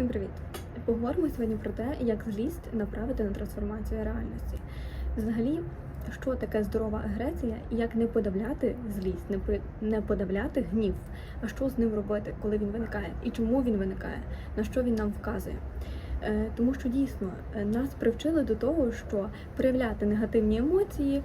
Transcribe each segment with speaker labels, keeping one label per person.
Speaker 1: Всім привіт! Поговоримо сьогодні про те, як злість направити на трансформацію реальності. Взагалі, що таке здорова агресія і як не подавляти злість, не подавляти гнів, а що з ним робити, коли він виникає, і чому він виникає, на що він нам вказує. Е, Тому що дійсно е, нас привчили до того, що проявляти негативні емоції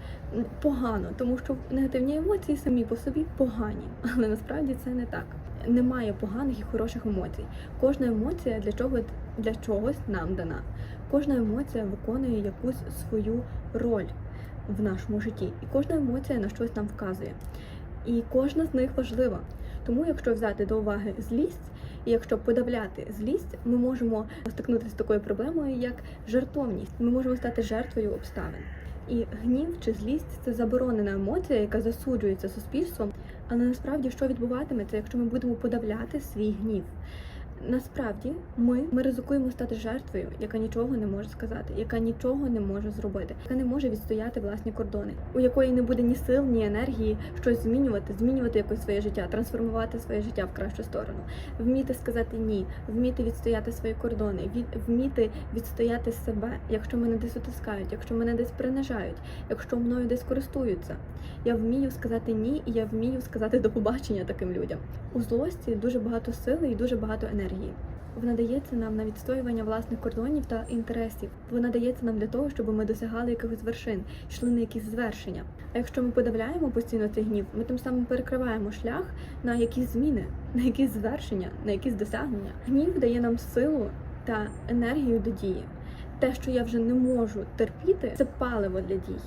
Speaker 1: погано, тому що негативні емоції самі по собі погані, але насправді це не так. Немає поганих і хороших емоцій. Кожна емоція для чого для чогось нам дана. Кожна емоція виконує якусь свою роль в нашому житті, і кожна емоція на щось нам вказує. І кожна з них важлива. Тому, якщо взяти до уваги злість, і якщо подавляти злість, ми можемо стикнутися з такою проблемою, як жертовність. Ми можемо стати жертвою обставин. І гнів чи злість це заборонена емоція, яка засуджується суспільством. Але насправді що відбуватиметься, якщо ми будемо подавляти свій гнів? Насправді ми, ми ризикуємо стати жертвою, яка нічого не може сказати, яка нічого не може зробити, яка не може відстояти власні кордони, у якої не буде ні сил, ні енергії щось змінювати, змінювати якось своє життя, трансформувати своє життя в кращу сторону, вміти сказати ні, вміти відстояти свої кордони, від, вміти відстояти себе, якщо мене десь утискають, якщо мене десь принижають, якщо мною десь користуються. Я вмію сказати ні, і я вмію сказати до побачення таким людям. У злості дуже багато сили і дуже багато енергії. Вона дається нам на відстоювання власних кордонів та інтересів. Вона дається нам для того, щоб ми досягали якихось вершин, йшли на якісь звершення. А якщо ми подавляємо постійно цей гнів, ми тим самим перекриваємо шлях на якісь зміни, на якісь звершення, на якісь досягнення. Гнів дає нам силу та енергію до дії. Те, що я вже не можу терпіти, це паливо для дій.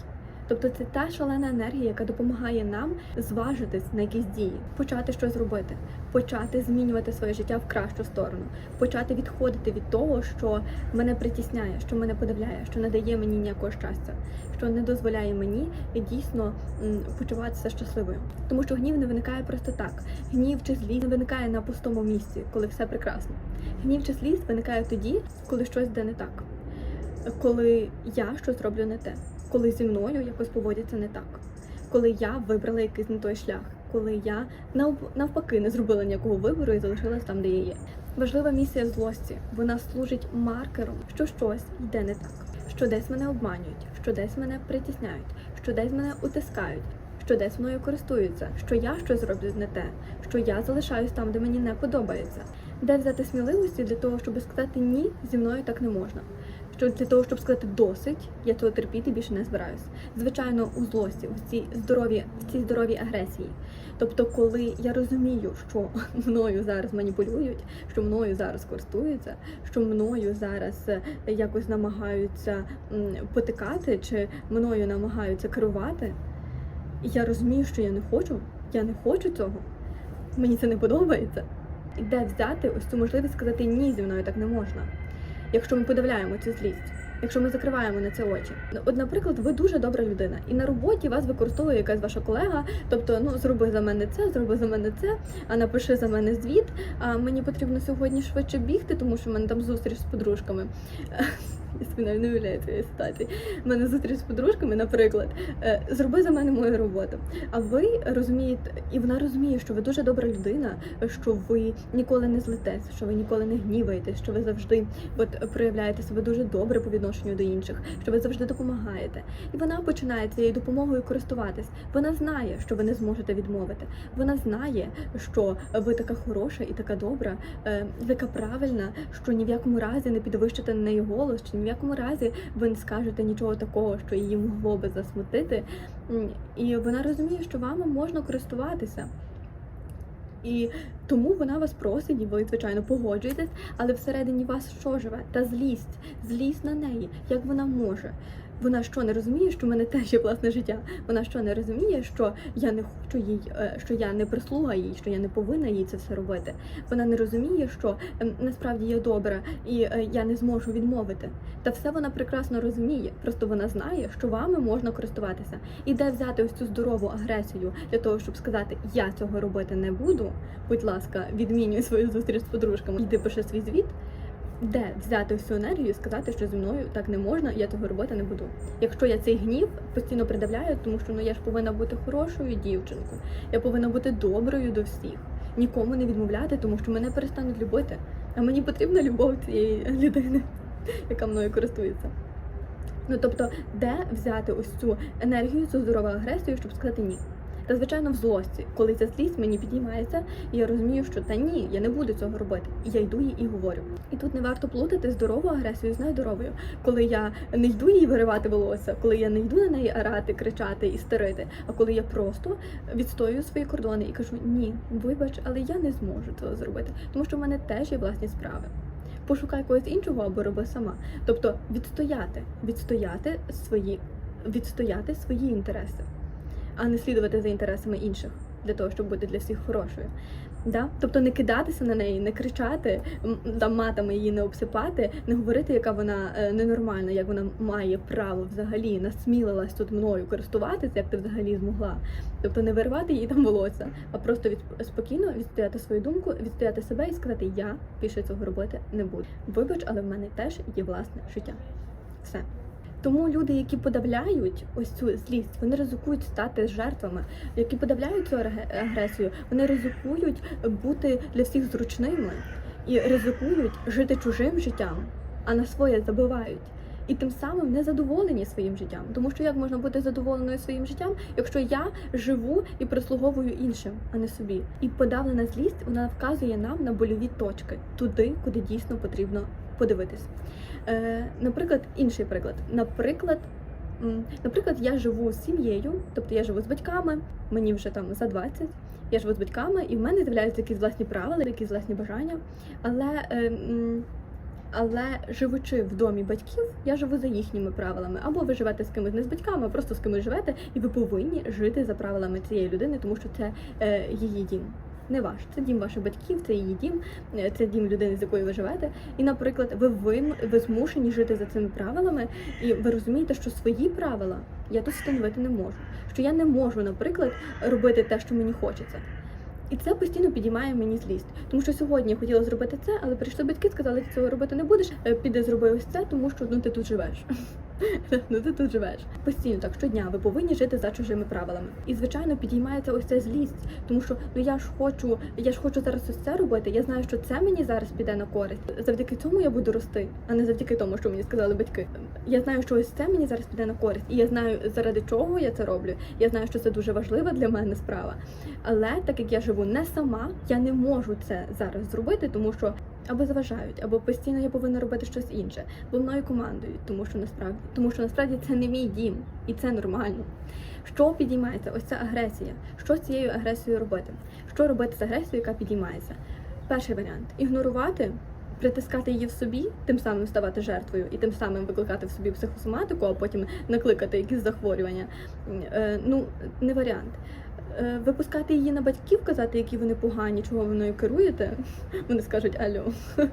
Speaker 1: Тобто це та шалена енергія, яка допомагає нам зважитись на якісь дії, почати щось робити, почати змінювати своє життя в кращу сторону, почати відходити від того, що мене притісняє, що мене подавляє, що не дає мені ніякого щастя, що не дозволяє мені дійсно почуватися щасливою. Тому що гнів не виникає просто так. Гнів чи злість не виникає на пустому місці, коли все прекрасно. Гнів чи злість виникає тоді, коли щось йде не так, коли я щось роблю не те коли зі мною якось поводяться не так, коли я вибрала якийсь не той шлях, коли я навпаки не зробила ніякого вибору і залишилась там, де я є. Важлива місія злості. Вона служить маркером, що щось йде не так, що десь мене обманюють, що десь мене притісняють, що десь мене утискають. Що десь мною користуються, що я щось роблю не те, що я залишаюсь там, де мені не подобається. Де взяти сміливості для того, щоб сказати ні, зі мною так не можна що для того, щоб сказати досить, я цього терпіти більше не збираюсь. Звичайно, у злості, у цій здорові, в цій здоровій агресії. Тобто, коли я розумію, що мною зараз маніпулюють, що мною зараз користуються, що мною зараз е, якось намагаються потикати, чи мною намагаються керувати, я розумію, що я не хочу, я не хочу цього, мені це не подобається. І де взяти ось цю можливість сказати ні, зі мною так не можна якщо ми подавляємо цю злість, якщо ми закриваємо на це очі. От, наприклад, ви дуже добра людина, і на роботі вас використовує якась ваша колега, тобто, ну зроби за мене це, зроби за мене це, а напиши за мене звіт. А мені потрібно сьогодні швидше бігти, тому що в мене там зустріч з подружками. Я собі ситуації. У мене зустріч з подружками, наприклад, Е, зроби за мене мою роботу. А ви розумієте, і вона розуміє, що ви дуже добра людина, що ви ніколи не злитесь, що ви ніколи не гніваєтесь, що ви завжди от проявляєте себе дуже добре по відношенню до інших, що ви завжди допомагаєте. І вона починає цією допомогою користуватись. Вона знає, що ви не зможете відмовити. Вона знає, що ви така хороша і така добра, е, така правильна, що ні в якому разі не підвищите на неї голос, чи ні в якому разі ви не скажете нічого такого, що її могло би засмутити. І вона розуміє, що вами можна користуватися. І тому вона вас просить, і ви, звичайно, погоджуєтесь, але всередині вас що живе? Та злість, злість на неї, як вона може. Вона що не розуміє, що в мене теж є власне життя. Вона що не розуміє, що я не хочу їй, е, що я не прислуга їй, що я не повинна їй це все робити. Вона не розуміє, що ем, насправді я добра і е, я не зможу відмовити. Та все вона прекрасно розуміє. Просто вона знає, що вами можна користуватися. І де взяти ось цю здорову агресію для того, щоб сказати, я цього робити не буду. Будь ласка, відмінюй свою зустріч з подружками, йди пиши свій звіт. Де взяти всю енергію і сказати, що зі мною так не можна, я цього робити не буду. Якщо я цей гнів постійно придавляю, тому що ну я ж повинна бути хорошою дівчинкою, я повинна бути доброю до всіх, нікому не відмовляти, тому що мене перестануть любити. А мені потрібна любов цієї людини, яка мною користується. Ну тобто, де взяти ось цю енергію, цю здорову агресію, щоб сказати ні. Та звичайно в злості, коли ця злість мені підіймається, і я розумію, що та ні, я не буду цього робити. І я йду їй і говорю. І тут не варто плутати здорову агресію з нездоровою, коли я не йду їй виривати волосся, коли я не йду на неї орати, кричати і стерити, а коли я просто відстоюю свої кордони і кажу ні, вибач, але я не зможу цього зробити, тому що в мене теж є власні справи. Пошукай когось іншого або роби сама. Тобто відстояти, відстояти свої, відстояти свої інтереси, а не слідувати за інтересами інших для того, щоб бути для всіх хорошою. Да? Тобто не кидатися на неї, не кричати, там матами її не обсипати, не говорити, яка вона е, ненормальна, як вона має право взагалі насмілилась тут мною користуватися, як ти взагалі змогла. Тобто не виривати їй там волосся, а просто від, спокійно відстояти свою думку, відстояти себе і сказати, я більше цього робити не буду. Вибач, але в мене теж є власне життя. Все. Тому люди, які подавляють ось цю злість, вони ризикують стати жертвами, які подавляють цю агресію, вони ризикують бути для всіх зручними і ризикують жити чужим життям, а на своє забувають. І тим самим не задоволені своїм життям. Тому що як можна бути задоволеною своїм життям, якщо я живу і прислуговую іншим, а не собі. І подавлена злість вона вказує нам на больові точки туди, куди дійсно потрібно подивитись. Е, наприклад, інший приклад. Наприклад, наприклад, я живу з сім'єю, тобто я живу з батьками, мені вже там за 20, я живу з батьками, і в мене з'являються якісь власні правила, якісь власні бажання. Але, е, але живучи в домі батьків, я живу за їхніми правилами. Або ви живете з кимось не з батьками, а просто з кимось живете, і ви повинні жити за правилами цієї людини, тому що це е, її дім. Не ваш, це дім ваших батьків, це її дім, е, це дім людини, з якою ви живете. І, наприклад, ви вим, ви змушені жити за цими правилами, і ви розумієте, що свої правила я тут встановити не можу. Що я не можу, наприклад, робити те, що мені хочеться. І це постійно підіймає мені злість. Тому що сьогодні я хотіла зробити це, але прийшли батьки, сказали, ти цього робити не будеш. е, Піди зроби ось це, тому що ну ти тут живеш. ну ти тут живеш. Постійно так щодня ви повинні жити за чужими правилами. І звичайно підіймається ось ця злість, тому що ну я ж хочу, я ж хочу зараз ось це робити. Я знаю, що це мені зараз піде на користь. Завдяки цьому я буду рости, а не завдяки тому, що мені сказали батьки. Я знаю, що ось це мені зараз піде на користь, і я знаю, заради чого я це роблю. Я знаю, що це дуже важлива для мене справа. Але так як я живу не сама, я не можу це зараз зробити, тому що або заважають, або постійно я повинна робити щось інше, бо мною командують, тому що насправді, тому що насправді це не мій дім, і це нормально. Що підіймається? Ось ця агресія. Що з цією агресією робити? Що робити з агресією, яка підіймається? Перший варіант ігнорувати. Притискати її в собі, тим самим ставати жертвою, і тим самим викликати в собі психосоматику, а потім накликати якісь захворювання. Е, ну, не варіант. Е, Випускати її на батьків, казати, які вони погані, чого ви мною керуєте. Вони скажуть алло.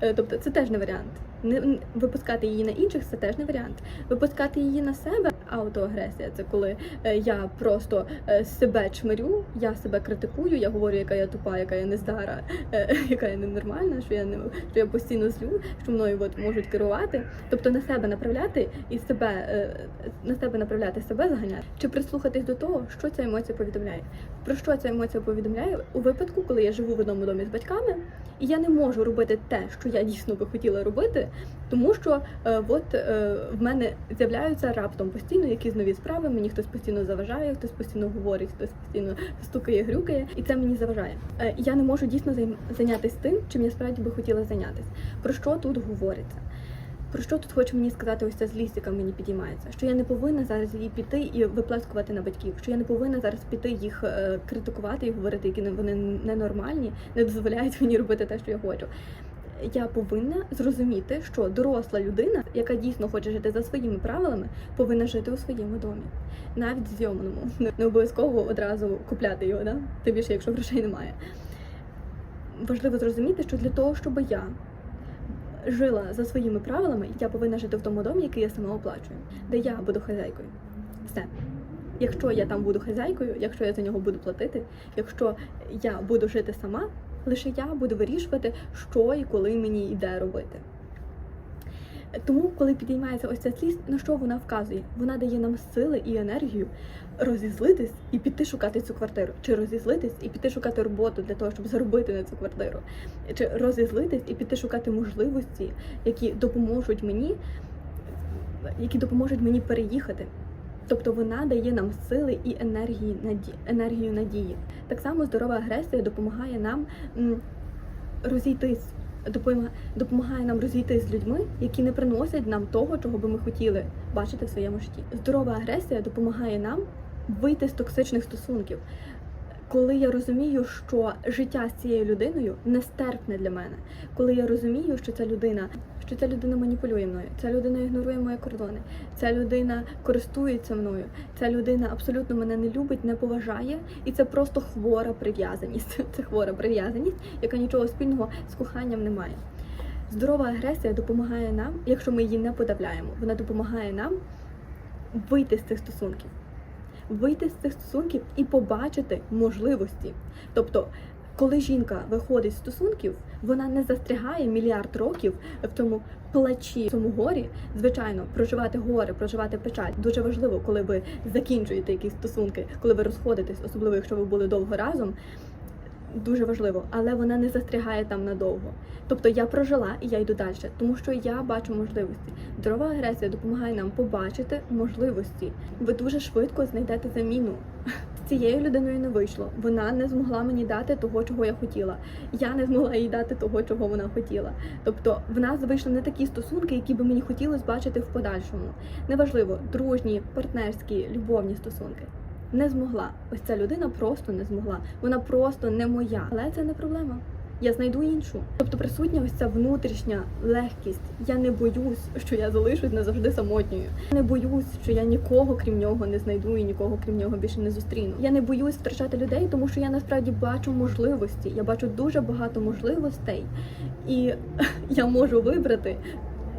Speaker 1: Е, Тобто це теж не варіант. Не випускати її на інших це теж не варіант. Випускати її на себе аутоагресія це коли е, я просто е, себе чмирю, я себе критикую, я говорю, яка я тупа, яка я нездара, е, яка я ненормальна, що я не що я постійно злю, що мною от можуть керувати. Тобто на себе направляти і себе на себе направляти себе заганяти, чи прислухатись до того, що ця емоція повідомляє. Про що ця емоція повідомляє у випадку, коли я живу в одному домі з батьками, і я не можу робити те, що я дійсно би хотіла робити, тому що е, от е, в мене з'являються раптом постійно якісь нові справи. Мені хтось постійно заважає, хтось постійно говорить, хтось постійно стукає, грюкає, і це мені заважає. Е, я не можу дійсно зайнятися тим, чим я справді би хотіла зайнятися. Про що тут говориться? Про що тут хоче мені сказати ось ця злість, яка мені підіймається? Що я не повинна зараз її піти і виплескувати на батьків, що я не повинна зараз піти їх е, критикувати і говорити, які вони ненормальні, не дозволяють мені робити те, що я хочу. Я повинна зрозуміти, що доросла людина, яка дійсно хоче жити за своїми правилами, повинна жити у своєму домі, навіть зйомному. Не- обов'язково одразу купляти його, да? тим більше, якщо грошей немає. Важливо зрозуміти, що для того, щоб я жила за своїми правилами, я повинна жити в тому домі, який я сама оплачую, де я буду хазяйкою. Все. Якщо я там буду хазяйкою, якщо я за нього буду платити, якщо я буду жити сама, лише я буду вирішувати, що і коли мені йде робити. Тому, коли підіймається ось ця злість, на що вона вказує? Вона дає нам сили і енергію розізлитись і піти шукати цю квартиру, чи розізлитись і піти шукати роботу для того, щоб заробити на цю квартиру, чи розізлитись і піти шукати можливості, які допоможуть мені, які допоможуть мені переїхати. Тобто вона дає нам сили і енергії енергію надії. Так само здорова агресія допомагає нам розійтись, допомагає, нам розійтись з людьми, які не приносять нам того, чого би ми хотіли бачити в своєму житті. Здорова агресія допомагає нам вийти з токсичних стосунків. Коли я розумію, що життя з цією людиною нестерпне для мене, коли я розумію, що ця людина, що ця людина маніпулює мною, ця людина ігнорує мої кордони, ця людина користується мною, ця людина абсолютно мене не любить, не поважає, і це просто хвора прив'язаність. Це хвора прив'язаність, яка нічого спільного з коханням не має. Здорова агресія допомагає нам, якщо ми її не подавляємо, вона допомагає нам вийти з цих стосунків вийти з цих стосунків і побачити можливості. Тобто, коли жінка виходить з стосунків, вона не застрягає мільярд років в тому плачі, в цьому горі. Звичайно, проживати горе, проживати печаль дуже важливо, коли ви закінчуєте якісь стосунки, коли ви розходитесь, особливо якщо ви були довго разом. Дуже важливо, але вона не застрягає там надовго. Тобто я прожила і я йду далі, тому що я бачу можливості. Здорова агресія допомагає нам побачити можливості. Ви дуже швидко знайдете заміну. З цією людиною не вийшло. Вона не змогла мені дати того, чого я хотіла. Я не змогла їй дати того, чого вона хотіла. Тобто в нас вийшли не такі стосунки, які би мені хотілося бачити в подальшому. Неважливо, дружні, партнерські, любовні стосунки. Не змогла. Ось ця людина просто не змогла. Вона просто не моя. Але це не проблема. Я знайду іншу. Тобто присутня ось ця внутрішня легкість. Я не боюсь, що я залишусь назавжди самотньою. Я не боюсь, що я нікого крім нього не знайду і нікого крім нього більше не зустріну. Я не боюсь втрачати людей, тому що я насправді бачу можливості. Я бачу дуже багато можливостей, і я можу вибрати.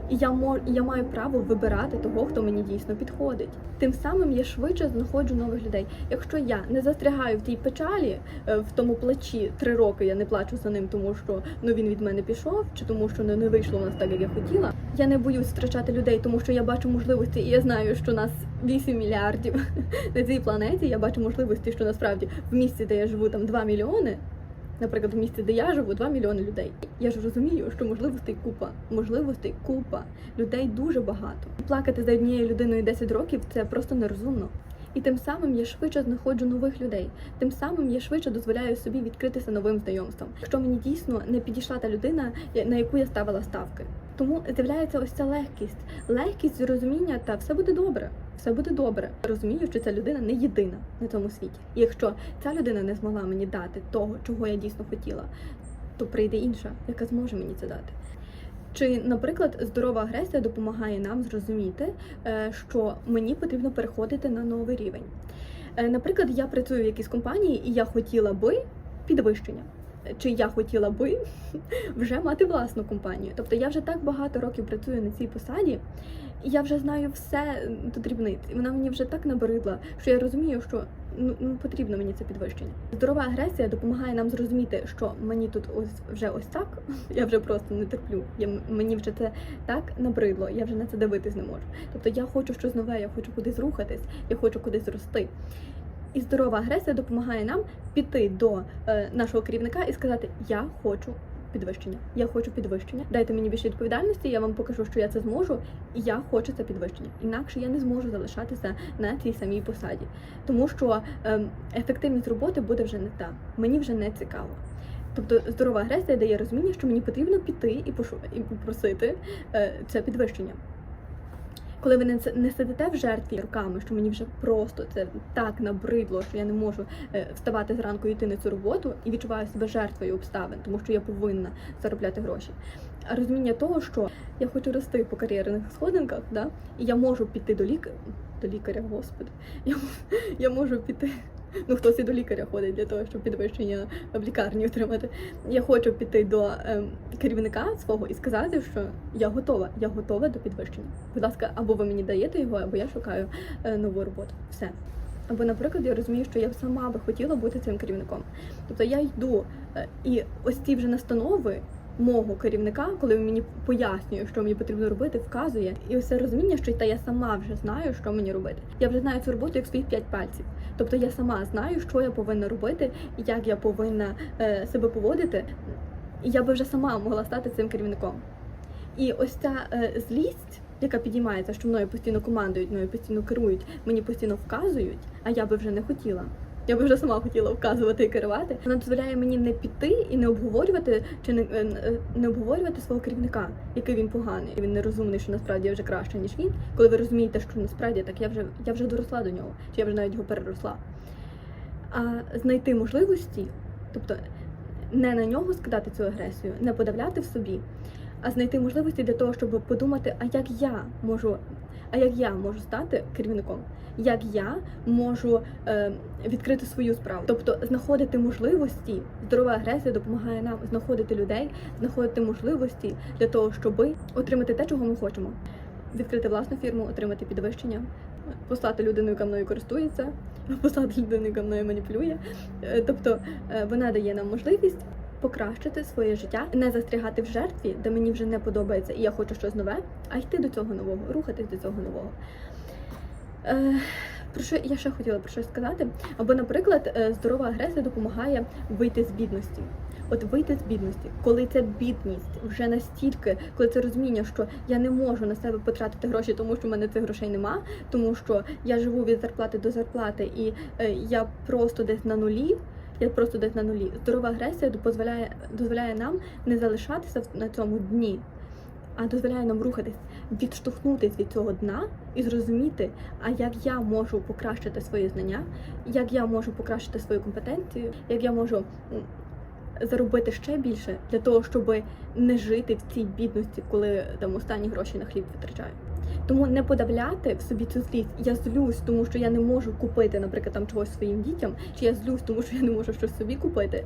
Speaker 1: І я мож, я маю право вибирати того, хто мені дійсно підходить. Тим самим я швидше знаходжу нових людей. Якщо я не застрягаю в тій печалі, е, в тому плачі три роки я не плачу за ним, тому що ну він від мене пішов, чи тому, що ну, не вийшло у нас так, як я хотіла. Я не боюсь втрачати людей, тому що я бачу можливості, і я знаю, що нас 8 мільярдів на цій планеті. Я бачу можливості, що насправді в місці, де я живу, там 2 мільйони. Наприклад, в місті, де я живу, 2 мільйони людей. Я ж розумію, що можливостей купа, можливостей купа, людей дуже багато. Плакати за однією людиною 10 років це просто нерозумно. І тим самим я швидше знаходжу нових людей. Тим самим я швидше дозволяю собі відкритися новим знайомствам, якщо мені дійсно не підійшла та людина, на яку я ставила ставки. Тому з'являється ось ця легкість, легкість розуміння, та все буде добре, все буде добре. Розумію, що ця людина не єдина на цьому світі. І якщо ця людина не змогла мені дати того, чого я дійсно хотіла, то прийде інша, яка зможе мені це дати. Чи, наприклад, здорова агресія допомагає нам зрозуміти, е, що мені потрібно переходити на новий рівень? Е, Наприклад, я працюю в якійсь компанії, і я хотіла би підвищення. Чи я хотіла би вже мати власну компанію? Тобто я вже так багато років працюю на цій посаді, і я вже знаю все до дрібниць. І вона мені вже так набридла, що я розумію, що ну, ну потрібно мені це підвищення. Здорова агресія допомагає нам зрозуміти, що мені тут ось вже ось так. Я вже просто не терплю. Я мені вже це так набридло. Я вже на це дивитись не можу. Тобто я хочу щось нове, я хочу кудись рухатись, я хочу кудись рости. І здорова агресія допомагає нам піти до е, нашого керівника і сказати: Я хочу підвищення, я хочу підвищення. Дайте мені більше відповідальності, я вам покажу, що я це зможу, і я хочу це підвищення. Інакше я не зможу залишатися на цій самій посаді, тому що е, ефективність роботи буде вже не та. Мені вже не цікаво. Тобто здорова агресія дає розуміння, що мені потрібно піти і пошу і попросити е, це підвищення. Коли ви не, сидите в жертві руками, що мені вже просто це так набридло, що я не можу е, вставати зранку і йти на цю роботу і відчуваю себе жертвою обставин, тому що я повинна заробляти гроші. А розуміння того, що я хочу рости по кар'єрних сходинках, да? і я можу піти до лікаря, до лікаря, господи, я, я можу піти. Ну, хтось і до лікаря ходить для того, щоб підвищення в лікарні отримати. Я хочу піти до ем, керівника свого і сказати, що я готова, я готова до підвищення. Будь ласка, або ви мені даєте його, або я шукаю е, нову роботу. Все. Або, наприклад, я розумію, що я сама би хотіла бути цим керівником. Тобто я йду е, і ось ці вже настанови, мого керівника, коли він мені пояснює, що мені потрібно робити, вказує, і це розуміння, що та я сама вже знаю, що мені робити. Я вже знаю цю роботу як своїх п'ять пальців. Тобто я сама знаю, що я повинна робити, і як я повинна е, себе поводити. І я би вже сама могла стати цим керівником. І ось ця е, злість, яка підіймається, що мною постійно командують, мною постійно керують, мені постійно вказують, а я би вже не хотіла. Я би вже сама хотіла вказувати і керувати. Вона дозволяє мені не піти і не обговорювати чи не, е, не обговорювати свого керівника, який він поганий. Він не розумний, що насправді я вже краще, ніж він. Коли ви розумієте, що насправді так я вже я вже доросла до нього, чи я вже навіть його переросла. А знайти можливості, тобто не на нього скидати цю агресію, не подавляти в собі, а знайти можливості для того, щоб подумати, а як я можу, а як я можу стати керівником, як я можу е, відкрити свою справу, тобто знаходити можливості. Здорова агресія допомагає нам знаходити людей, знаходити можливості для того, щоб отримати те, чого ми хочемо. Відкрити власну фірму, отримати підвищення, послати людину, яка мною користується, послати людину, яка мною маніпулює. Е, Тобто е, вона дає нам можливість покращити своє життя, не застрягати в жертві, де мені вже не подобається, і я хочу щось нове, а йти до цього нового, рухатись до цього нового. Е, Про що я ще хотіла про щось сказати? Або, наприклад, е, здорова агресія допомагає вийти з бідності. От вийти з бідності, коли ця бідність вже настільки, коли це розуміння, що я не можу на себе потратити гроші, тому що в мене цих грошей нема, тому що я живу від зарплати до зарплати, і е, я просто десь на нулі. Я просто десь на нулі. Здорова агресія дозволяє, дозволяє нам не залишатися на цьому дні, а дозволяє нам рухатись, відштовхнутись від цього дна і зрозуміти, а як я можу покращити свої знання, як я можу покращити свою компетенцію, як я можу заробити ще більше для того, щоб не жити в цій бідності, коли там останні гроші на хліб витрачаю. Тому не подавляти в собі цю злість. Я злюсь, тому що я не можу купити, наприклад, там чогось своїм дітям, чи я злюсь, тому що я не можу щось собі купити.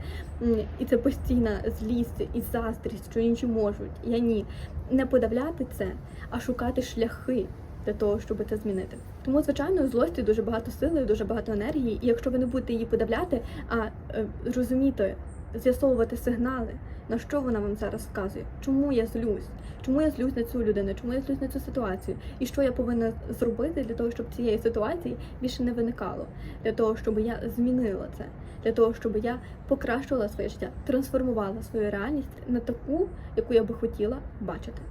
Speaker 1: І це постійна злість і заздрість, що інші можуть. Я ні. Не подавляти це, а шукати шляхи для того, щоб це змінити. Тому, звичайно, злості дуже багато сили, дуже багато енергії, і якщо ви не будете її подавляти, а е, розуміти, з'ясовувати сигнали, на що вона вам зараз вказує, чому я злюсь, чому я злюсь на цю людину, чому я злюсь на цю ситуацію, і що я повинна зробити для того, щоб цієї ситуації більше не виникало, для того, щоб я змінила це, для того, щоб я покращувала своє життя, трансформувала свою реальність на таку, яку я би хотіла бачити.